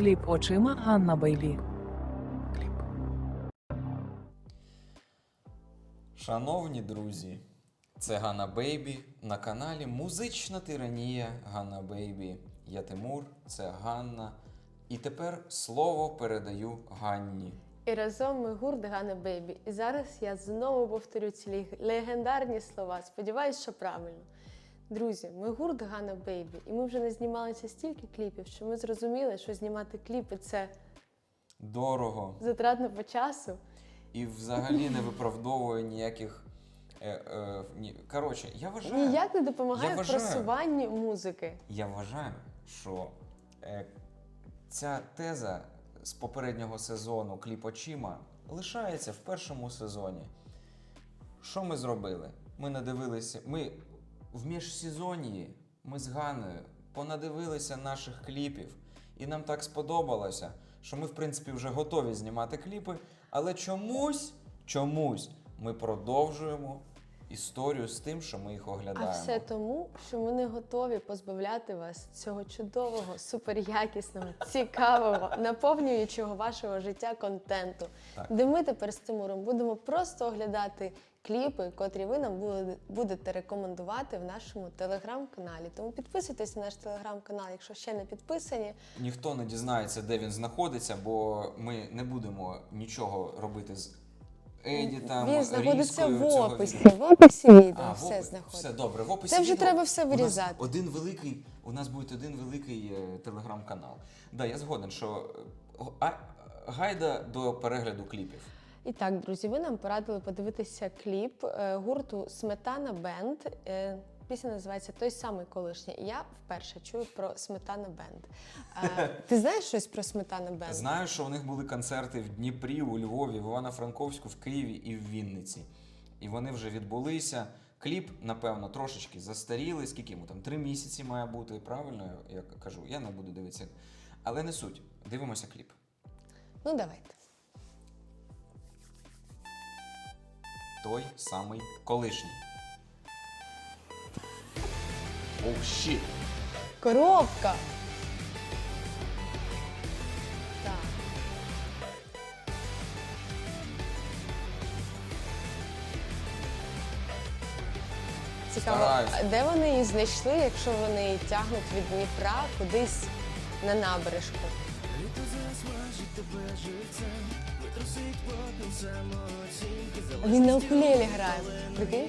Кліп очима Ганна Бейбі. Кліп. Шановні друзі, це Ганна Бейбі на каналі Музична тиранія Ганна Бейбі. Я Тимур, це Ганна. І тепер слово передаю Ганні. І разом ми гурт Гана Бейбі. І зараз я знову повторю ці легендарні слова. Сподіваюсь, що правильно. Друзі, ми гурт Гана Бейбі, і ми вже не знімалися стільки кліпів, що ми зрозуміли, що знімати кліпи це Дорого затратно по часу. і взагалі не виправдовує ніяких. Е, е, ні. Коротше, я вважаю. Ніяк не допомагає в просуванні музики. Я вважаю, що е, ця теза з попереднього сезону кліп очима лишається в першому сезоні. Що ми зробили? Ми надивилися. Ми в міжсезонні ми з Ганною понадивилися наших кліпів, і нам так сподобалося, що ми, в принципі, вже готові знімати кліпи, але чомусь, чомусь ми продовжуємо історію з тим, що ми їх оглядаємо. А все тому, що ми не готові позбавляти вас цього чудового, суперякісного, цікавого, наповнюючого вашого життя контенту, Так. де ми тепер з Тимуром будемо просто оглядати кліпи, котрі ви нам будете рекомендувати в нашому телеграм-каналі. Тому підписуйтесь на наш телеграм-канал, якщо ще не підписані. Ніхто не дізнається, де він знаходиться, бо ми не будемо нічого робити з едітом. Він знаходиться різкою в цього описі. відео. В описі відео А, в все знаходиться. Все добре. В описі Це вже відео треба все у нас вирізати. Один великий, у нас буде один великий е, телеграм-канал. Да, я згоден, що е, а, гайда до перегляду кліпів. І так, друзі, ви нам порадили подивитися кліп е, гурту Сметана Бенд. Е, Пісня називається Той самий колишній. І я вперше чую про Сметана Бенд. Е, Ти знаєш щось про Сметана Бенд? Знаю, що у них були концерти в Дніпрі, у Львові, в Івано-Франковську, в Києві і в Вінниці. І вони вже відбулися. Кліп, напевно, трошечки застарілий. Скільки йому там? Три місяці має бути, правильно я кажу. Я не буду дивитися. Але не суть. Дивимося кліп. Ну давайте. Той самий колишній. Оу, щіт! Коробка. Так. Цікаво, Стараюсь. де вони її знайшли, якщо вони її тягнуть від Дніпра кудись на набережку? Він на укулелі грає. Прикинь?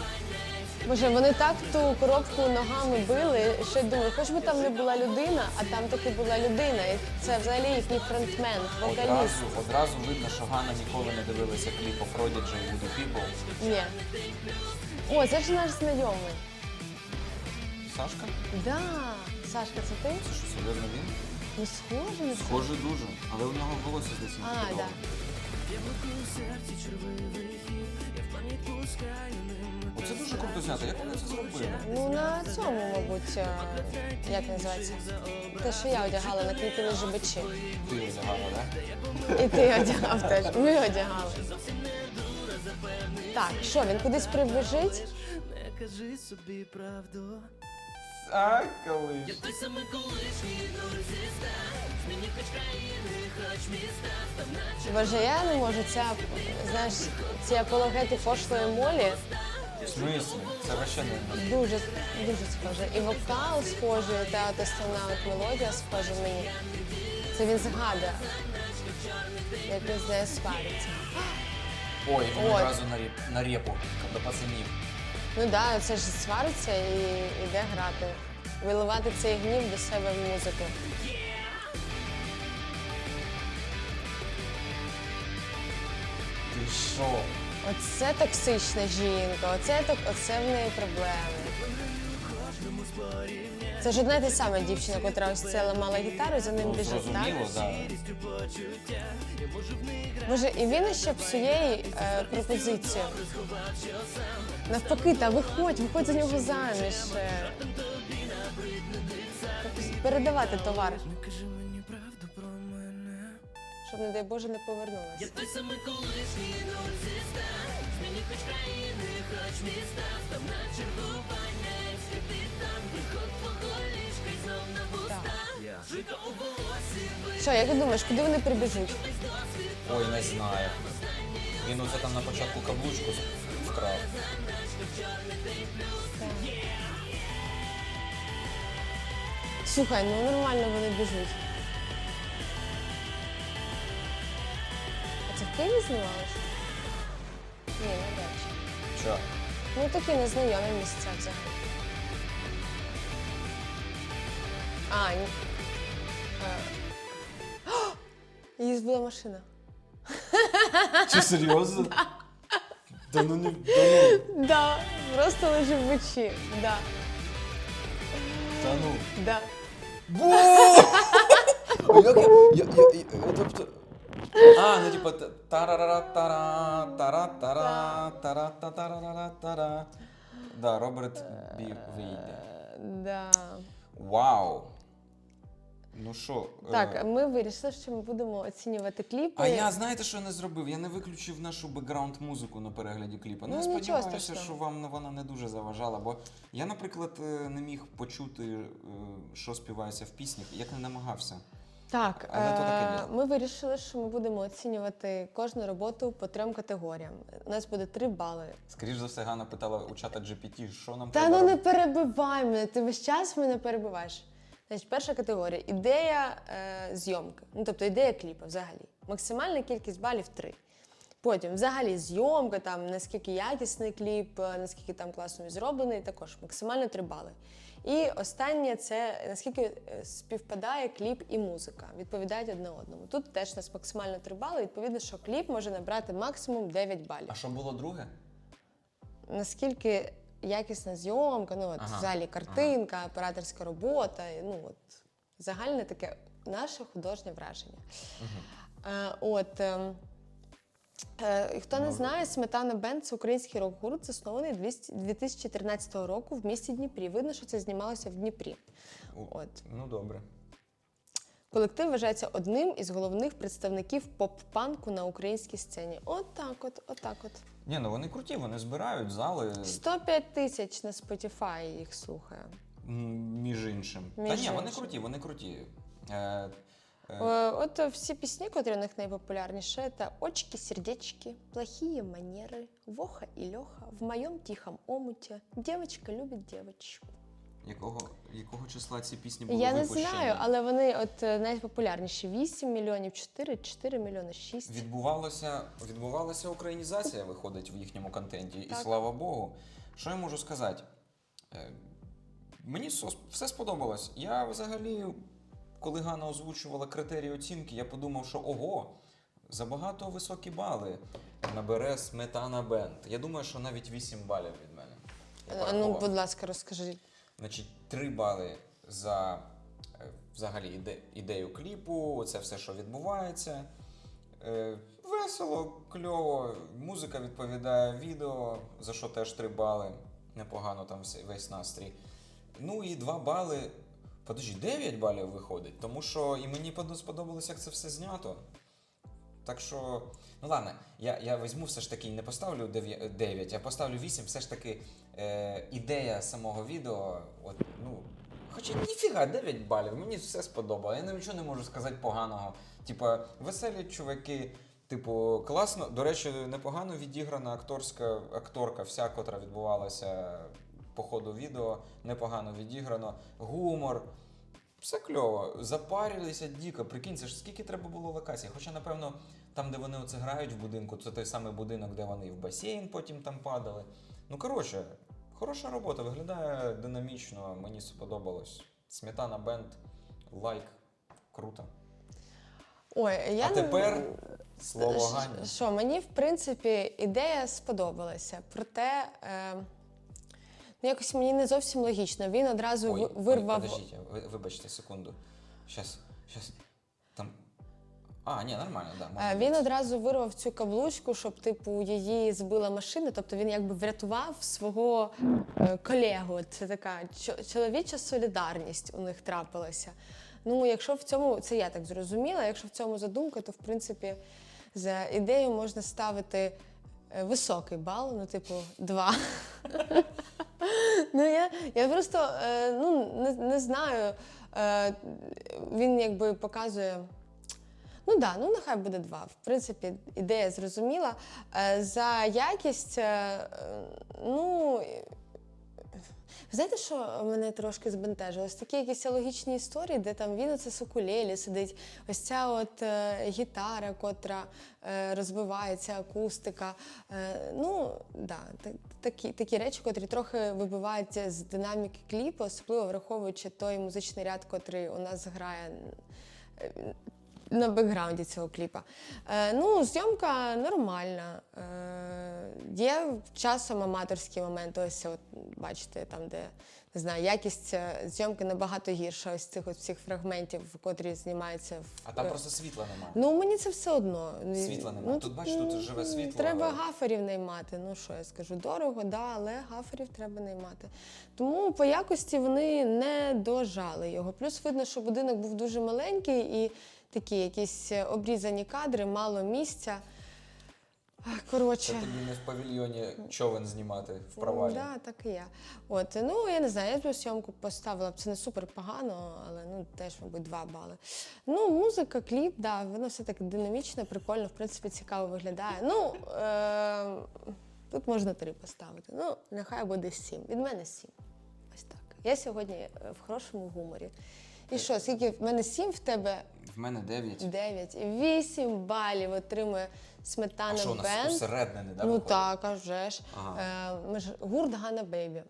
Боже, вони так ту коробку ногами били, що я думаю, хоч би там не була людина, а там таки була людина. І це взагалі їхній фронтмен, вокаліст. Одразу, одразу видно, що Ганна ніколи не дивилася кліп of Prodigy і Voodoo People. Ні. О, це ж наш знайомий. Сашка? Да. Сашка, це ти? Це що, серйозно він? Ну схоже на це. Схоже дуже, але у нього волосся здається не А, таке да. Я блокую серці червивий хід, я в плані пускаю ним. Оце дуже круто знято. Як вони це зробили? Ну на цьому, мабуть, е, як називається? Те, що я одягала на кліпі на жибичі. Ти одягала, так? І ти одягав теж. Ми одягали. Так, що, він кудись прибіжить? Не кажи собі правду. А, коли ж. Той самий колишній друзі став. Хоч країни, хоч міста, там наче Боже, я не можу. Ця, знаєш, ці апологети пошлої молі В смислі? Це вообще не дуже, дуже схоже. І вокал схожий, та от основна от мелодія схожа мені. Це він згадує, як він з нею свариться. Ой, він одразу на, реп, на репу до пацанів. Ну так, да, це ж свариться і йде грати. Виливати цей гнів до себе в музику. Ти що? Оце токсична жінка, оце, оце в неї проблеми. Це ж одна і та сама дівчина, котра ось це ламала гітару, за ним Ну, біжить, так? зрозуміло, да. Боже, і він ще псує їй е, пропозицію. Навпаки, та виходь, виходь за нього заміж. е. Передавати товар, Кажи мені правду про мене. щоб, не дай Боже, не повернулася. Той самий колишній нуль зі ста Зміни хоч країни, хоч міста Став на чергування, як Що, як ти думаєш, куди вони прибіжуть? Ой, не знаю. Він оце там на початку каблучку вкрав. Слухай, ну нормально вони біжуть. А це в Києві знімалось? Ні, не бачу. Що? Ну такі незнайомі місця взагалі. А, ні. Її збила машина. Чи серйозно? Да ну не да ну, Да, просто лежить в печі. Да, та ну. да. А як я, я, я, я, тобто... А, ну типа та- тарарара тара тара тара тара та тарарара тара. Да, Роберт Бі вийде. Е, Да. Вау. Ну що? е, Так, ми вирішили, що ми будемо оцінювати кліпи. А я знаєте, що я не зробив? Я не виключив нашу бекграунд музику на перегляді кліпу. Ну, Ну, я сподіваюся, страшного. що вам вона не дуже заважала, бо я, наприклад, е, не міг почути, е, що співається в піснях, як не намагався. Так, е, ми вирішили, що ми будемо оцінювати кожну роботу по трьом категоріям. У нас буде три бали. Скоріш за все, Ганна питала у чата GPT, що нам Та треба ну не перебивай мене, ти весь час мене перебиваєш. Значить, перша категорія ідея е, зйомки. Ну, тобто ідея кліпу взагалі. Максимальна кількість балів три. Потім, взагалі, зйомка, там наскільки якісний кліп, е, наскільки там класно він зроблений, також максимально три бали. І останнє це наскільки е, співпадає кліп і музика, відповідають одне одному. Тут теж у нас максимально три бали. Відповідно, що кліп може набрати максимум 9 балів А що було друге? наскільки якісна зйомка, ну от Ага, взагалі картинка, операторська робота, ну от загальне таке наше художнє враження. Е, от. ем, Е, хто не Ну, знає, Сметана Бенд це український рок-гурт, заснований 2013 року в місті Дніпрі. Видно, що це знімалося в Дніпрі. От. Ну добре. Колектив вважається одним із головних представників поп-панку на українській сцені. От так от, от так от. Ні, ну вони круті, вони збирають зали, 105 тисяч на Spotify їх слухає. м, між іншим. Та Між ні, вони іншим. круті, вони круті. Е, е, Е, От всі пісні, котрі у них найпопулярніші, це «Очки, сердечки», «Плохие манеры», «Воха і Леха», «В моем тихом омуті, «Девочка любить девочку». Якого, якого числа ці пісні були Я не знаю, але вони от е, найпопулярніші 8 мільйонів 4, 4 мільйони 6. Відбувалося, відбувалася українізація, виходить в їхньому контенті, і Так. слава Богу. Що я можу сказати? Е, Мені сос- все сподобалось. Я взагалі, коли Ганна озвучувала критерії оцінки, я подумав, що ого, забагато високі бали набере сметана бенд. Я думаю, що навіть 8 балів від мене. Я А Ну, порахував. будь ласка, розкажи. Значить, 3 бали за е, взагалі іде, ідею кліпу, це все, що відбувається. Е, весело, кльово, музика відповідає відео, за що теж 3 бали. Непогано там весь настрій. Ну і 2 бали. Подожди, 9 балів виходить, тому що і мені подо- сподобалось, як це все знято. Так що, ну ладно, я, я візьму все ж таки не поставлю 9, 9 а поставлю 8. Все ж таки е, ідея самого відео. От, ну, хоча ніфіга, 9 балів, мені все сподобало. Я нічого не можу сказати поганого. Типа, веселі чуваки, типу, класно. До речі, непогано відіграна акторська акторка, вся, котра відбувалася по ходу відео, непогано відіграно. Гумор. Все кльово, запарилися дико. Прикинь, це ж скільки треба було локацій. Хоча, напевно, там, де вони оце грають в будинку, це той самий будинок, де вони і в басейн потім там падали. Ну, коротше, хороша робота, виглядає динамічно, мені сподобалось. Сметана бенд, лайк, круто. Ой, я а не- тепер слово Ш- Гані. Що, мені, в принципі, ідея сподобалася. Проте, е, Ну, якось мені не зовсім логічно. Він одразу Ой, ви- ой, вирвав. подождіть, ви, вибачте секунду. Щас, щас. Там. А, ні, нормально, да. Е, Він бути. одразу вирвав цю каблучку, щоб типу її збила машина. Тобто він якби врятував свого е, колегу. Це така чо- чоловіча солідарність у них трапилася. Ну, якщо в цьому, це я так зрозуміла, якщо в цьому задумка, то в принципі за ідею можна ставити е, високий бал, ну, типу, два. Ну, я, я просто е, ну, не, не знаю. Е, він якби показує. Ну да, ну нехай буде два. В принципі, ідея зрозуміла. Е, за якість, ну. Знаєте, що мене трошки збентежило? Ось такі якісь логічні історії, де там він оце сукулелі сидить, ось ця от е, гітара, котра е, розвивається, акустика. Е, ну, да, та- такі, такі речі, котрі трохи вибиваються з динаміки кліпу, особливо враховуючи той музичний ряд, котрий у нас грає на бекграунді цього кліпа. Е, ну, зйомка нормальна. Е, є часом аматорські моменти. Ось от бачите, там, де не знаю, якість е, зйомки набагато гірша. Ось цих от всіх фрагментів, котрі знімаються в А там е, просто світла немає. Ну, мені це все одно. Світла немає. Тут, бачиш, тут живе світло, Треба але- гаферів наймати. Ну що я скажу, дорого, да, але гаферів треба наймати. Тому по якості вони не дожали його. Плюс видно, що будинок був дуже маленький і такі якісь обрізані кадри, мало місця. Ах, Це тобі не в павільйоні човен знімати в провалі. Так, так і я. От, ну я не знаю, я б зйомку поставила б це не супер погано, але ну теж, мабуть, два бали. Ну, музика, кліп, да, воно все таки динамічне, прикольно, в принципі, цікаво виглядає. Ну, е- тут можна три поставити. Ну, нехай буде сім. Від мене сім. Ось так. Я сьогодні е, в хорошому гуморі. І що, скільки в мене сім, в тебе В мене 9. дев'ять. Вісім балів отримує А сметана що у нас Бенд. усереднений, да, Ну виходить? так, а вже ж. Е, ми ж гурт Ганна Бейбі.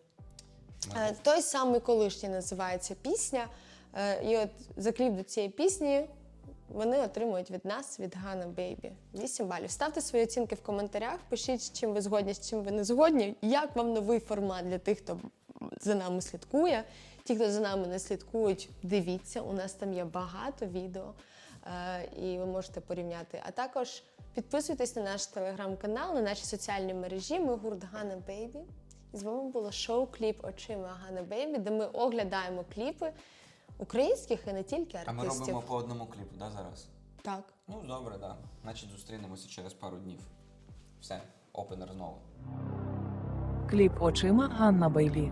Е, той самий колишній називається пісня. Е, і от за кліп до цієї пісні вони отримують від нас, від Ганна Бейбі, 8 балів. Ставте свої оцінки в коментарях, пишіть, з чим ви згодні, з чим ви не згодні. Як вам новий формат для тих, хто за нами слідкує. Ті, хто за нами не слідкують, дивіться, у нас там є багато відео, е, і ви можете порівняти. А також підписуйтесь на наш телеграм-канал, на наші соціальні мережі. Ми гурт Ганна Бейбі. І з вами було шоу Кліп очима Ганна Бейбі, де ми оглядаємо кліпи українських і не тільки А ми робимо по одному кліпу, да, зараз? Так. Ну, добре, да. Значить, зустрінемося через пару днів. Все, опенер знову. Кліп очима Ганна Бейлі.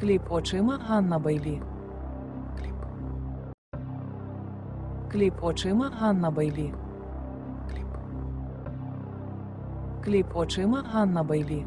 Кліп очима Ганна Бейлі. Кліп. Кліп очима Ганна Бейлі. Кліп. Кліп очима Ганна Бейлі.